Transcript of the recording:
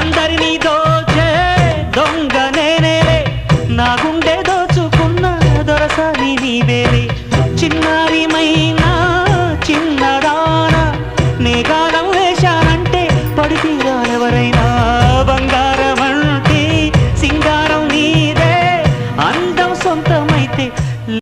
అందరినీ దోచే దొంగ నేనేలే నా గుండె దోచుకున్న దొరసాని నీవేలే. చిన్నారిమైనా